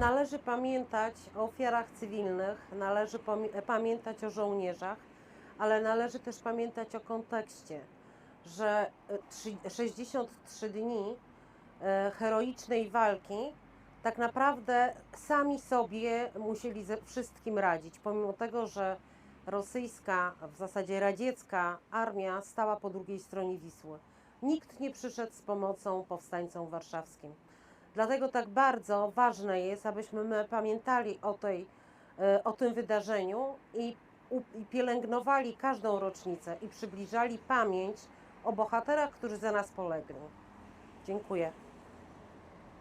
Należy pamiętać o ofiarach cywilnych, należy pamię- pamiętać o żołnierzach, ale należy też pamiętać o kontekście, że e, trzy- 63 dni e, heroicznej walki tak naprawdę sami sobie musieli ze wszystkim radzić, pomimo tego, że rosyjska, w zasadzie radziecka armia stała po drugiej stronie Wisły. Nikt nie przyszedł z pomocą powstańcom warszawskim. Dlatego tak bardzo ważne jest, abyśmy my pamiętali o, tej, e, o tym wydarzeniu i, i pielęgnowali każdą rocznicę i przybliżali pamięć o bohaterach, którzy za nas polegli. Dziękuję.